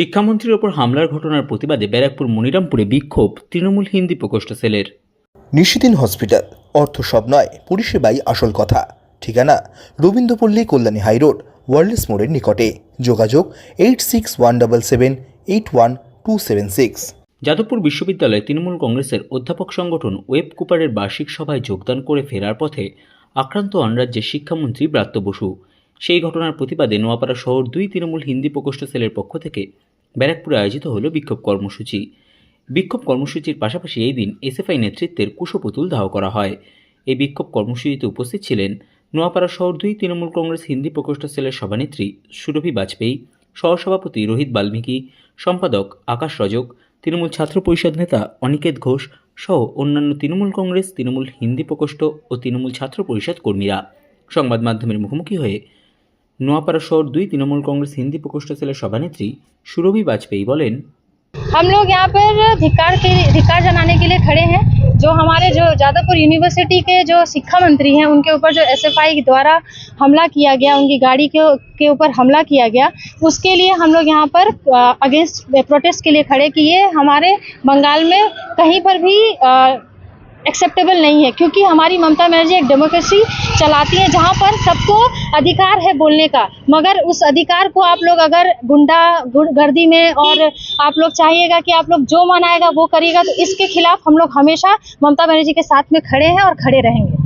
শিক্ষামন্ত্রীর ওপর হামলার ঘটনার প্রতিবাদে ব্যারাকপুর মনিরামপুরে বিক্ষোভ তৃণমূল হিন্দি প্রকোষ্ঠ সেলের। নিশিদিন হসপিটাল অর্থ সব নয় পরিষেবাই আসল কথা। ঠিকানা রবীন্দ্রপল্লী কল্যাণী হাইরোড ওয়ার্ল্ডস মোড়ের নিকটে। যোগাযোগ eight six one double seven eight one two seven six Jadavpur বিশ্ববিদ্যালয়ে তৃণমূল কংগ্রেসের অধ্যাপক সংগঠন ওয়েব কুপারের বার্ষিক সভায় যোগদান করে ফেরার পথে আক্রান্ত হন রাজ্যের শিক্ষামন্ত্রী ব্রাত্য বসু। সেই ঘটনার প্রতিবাদে নোয়াপাড়া শহর দুই তৃণমূল হিন্দি প্রকোষ্ঠ সেলের পক্ষ থেকে ব্যারাকপুরে আয়োজিত হল বিক্ষোভ কর্মসূচি। বিক্ষোভ কর্মসূচির পাশাপাশি এই দিন এসএফআই নেতৃত্বের কুশপুতুল দাহ করা হয়। এই বিক্ষোভ কর্মসূচিতে উপস্থিত ছিলেন নোয়াপাড়া শহর দুই তৃণমূল কংগ্রেস হিন্দি প্রকোষ্ঠ সেলের সভানেত্রী সুরভি বাজপেয়ী, সহসভাপতি রোহিত বাল্মীকি, সম্পাদক আকাশ রজক, তৃণমূল ছাত্র পরিষদ নেতা অনিকেত ঘোষ সহ অন্যান্য তৃণমূল কংগ্রেস, তৃণমূল হিন্দি প্রকোষ্ঠ ও তৃণমূল ছাত্র পরিষদ কর্মীরা। সংবাদ মাধ্যমের মুখোমুখি হয়ে নোয়াপাড়া শহর দুই তৃণমূল কংগ্রেস হিন্দি প্রকোষ্ঠ সেলের সভানেত্রী সুরভি বাজপেয়ী বলেন हम लोग यहाँ पर धिक्कार के धिक्कार जनाने के लिए खड़े हैं जो हमारे जो जादवपुर यूनिवर्सिटी के जो शिक्षा मंत्री हैं उनके ऊपर जो एसएफआई द्वारा हमला किया गया उनकी गाड़ी के के ऊपर हमला किया गया उसके लिए हम लोग यहाँ पर अगेंस्ट प्रोटेस्ट के लिए खड़े कि ये हमारे बंगाल में कहीं पर भी एक्सेप्टेबल नहीं है, क्योंकि हमारी ममता बनर्जी एक डेमोक्रेसी चलाती है जहाँ पर सबको अधिकार है बोलने का। मगर उस अधिकार को आप लोग अगर गुंडा गर्दी में और आप लोग चाहिएगा कि आप लोग जो मनाएगा वो करिएगा तो इसके खिलाफ हम लोग हमेशा ममता बनर्जी के साथ में खड़े हैं और खड़े रहेंगे।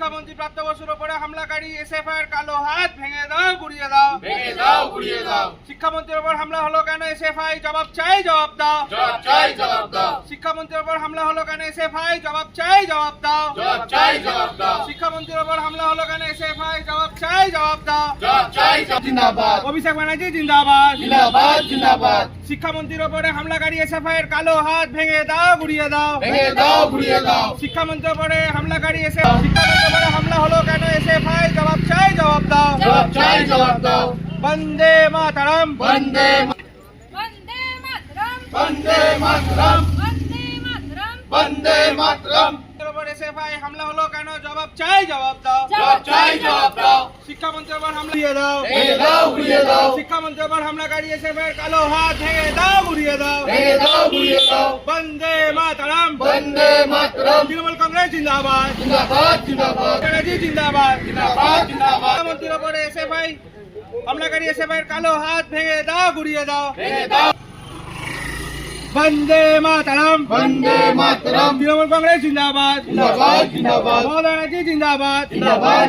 শিক্ষামন্ত্রী প্রাপ্ত বসুর ওপরে হামলাকারী এসএফআই এর কালো হাত ভেঙে দাও গুড়িয়ে দাও। ভেঙে দাও গুড়িয়ে দাও। শিক্ষামন্ত্রীর ওপর হামলা হলো কেন? এসএফআই জবাব চাই জবাব দাও। জবাব চাই জবাব দাও। শিক্ষামন্ত্রীর ওপর হামলা হলো কেন? এসএফআই জবাব চাই জবাব দাও। জবাব চাই জবাব দাও। শিক্ষামন্ত্রীর ওপর হামলা হলো কেন? এসএফআই জবাব চাই জবাব দাও। জবাব চাই জিন্দাবাদ। অভিষেক ব্যানার্জি জিন্দাবাদ। জিন্দাবাদ জিন্দাবাদ। শিক্ষামন্ত্রীর ওপরে হামলাকারী এসএফআই এর কালো হাত ভেঙে দাও গুড়িয়ে দাও। ভেঙে দাও গুড়িয়ে দাও। শিক্ষামন্ত্রীর ওপরে হামলাকারী এসে আমার হামলা হলো কেন এসএফআই জবাব চাই জবাব দাও জবাব চাই জবাব দাও বন্দে মাতরম বন্দে বন্দে মাতরম বন্দে মাতরম বন্দে মাতরম বন্দে মাতরম এসএফআই হামলা হলো কেন জবাব চাই জবাব দাও জবাব চাই জবাব দাও শিক্ষা মন্ত্রী আবার হামলা দিয়ে দাও ভেঙে দাও উড়িয়ে দাও শিক্ষা মন্ত্রী আবার হামলাকারী এসএফআই কালো হাত ভেঙে দাও উড়িয়ে দাও ভেঙে দাও উড়িয়ে দাও বন্দে মাতরম বন্দে মাতরম তৃণমূল জিন্দাবাদ। জিন্দাবাদ জিন্দাবাদ। ব্যানার্জি জিন্দাবাদ। জিন্দাবাদ জিন্দাবাদ। শিক্ষামন্ত্রীর ওপরে হামলাকারী এর কালো হাত ভেঙে দাও গুড়িয়ে দাও। ভেঙে দাও। বন্দে মাতরম। বন্দে মাতরম। তৃণমূল কংগ্রেস জিন্দাবাদ। জিন্দাবাদ জিন্দাবাদ। মমতা ব্যানার্জি জিন্দাবাদ। জিন্দাবাদ।